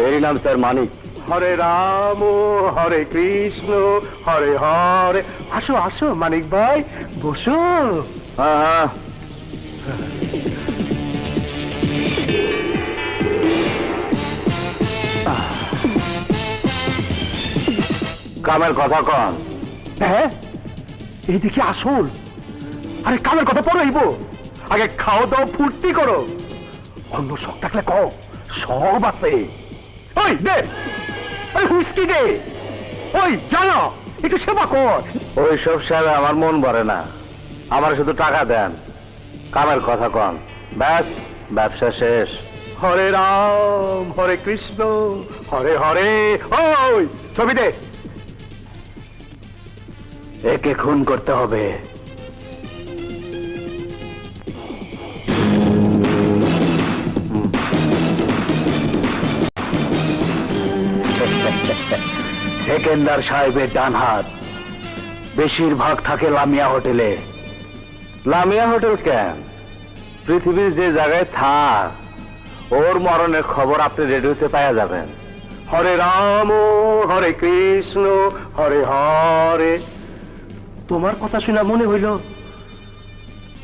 এরই নাম স্যার মানিক হরে রাম হরে কৃষ্ণ হরে হরে আসো আসো মানিক ভাই বসো হ্যাঁ কামের কথা কন হ্যাঁ এইদিকে আসল আরে কামের কথা পরে হইব আগে খাও দাও ফুর্তি করো অন্য শখ থাকলে কও সব আছে ওই দে ওই হুস্কি দে ওই জানো একটু সেবা কর। ওই সব সেবা আমার মন ভরে না। আমার শুধু টাকা দেন কামের কথা কন। ব্যাস ব্যবসা শেষ। হরে রাম হরে কৃষ্ণ হরে হরে ওই ছবি দে। একে খুন করতে হবে। সেকেন্দার সাহেবের ডান হাত। বেশিরভাগ থাকে লামিয়া হোটেলে। লামিয়া হোটেল কেন? পৃথিবীর যে জায়গায় থাক, ওর মরণের খবর আপনি রেডিওতে পাওয়া যাবেন। হরে রাম হরে কৃষ্ণ, হরে হরে। তোমার কথা শুনে মনে হইল,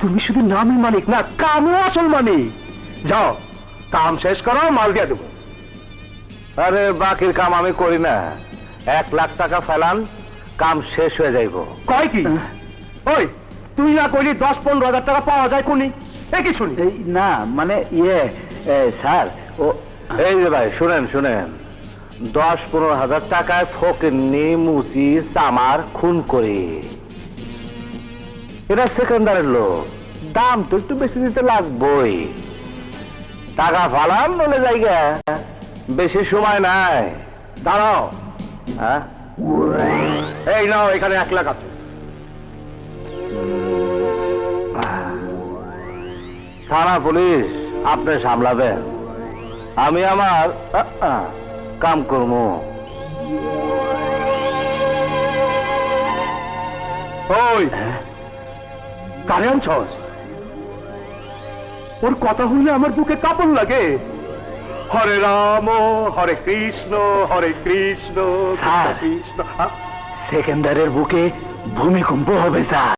তুমি শুধু নামই মালিক না, কামও আসল মালিক। যাও, কাম শেষ করো, মাল দিয়ে দেবো। আরে বাকির কাম আমি করি না। এক লাখ টাকা ফেলান কাম শেষ হয়ে যাইব। কয় কি? ওই তুই না কইলি দশ পনেরো হাজার টাকা পাওয়া যায় কোনি এ কি শুনি? না মানে ইয়ে স্যার ও এই যে ভাই শুনেন শুনেন। দশ পনেরো হাজার টাকায় ফকিরনি মুচি চামার খুন করি। এরা সেকেন্ডারের লোক। দাম তো একটু বেশি দিতে লাগবই। টাকা ফালান বলে জায়গা। বেশি সময় নাই। দাঁড়াও। হ্যাঁ? এই নাও, এখানে এক লাখ আছে। থানা পুলিশ, আপনি সামলাবেন। আমি আমার কাম করব। ওই কারে আনছস? ওর কথা হইলে আমার বুকে কাপড় লাগে। হরে রাম হরে কৃষ্ণ হরে কৃষ্ণ কৃষ্ণ কৃষ্ণ? সেকেন্ডারের বুকে ভূমিকম্প হবে স্যার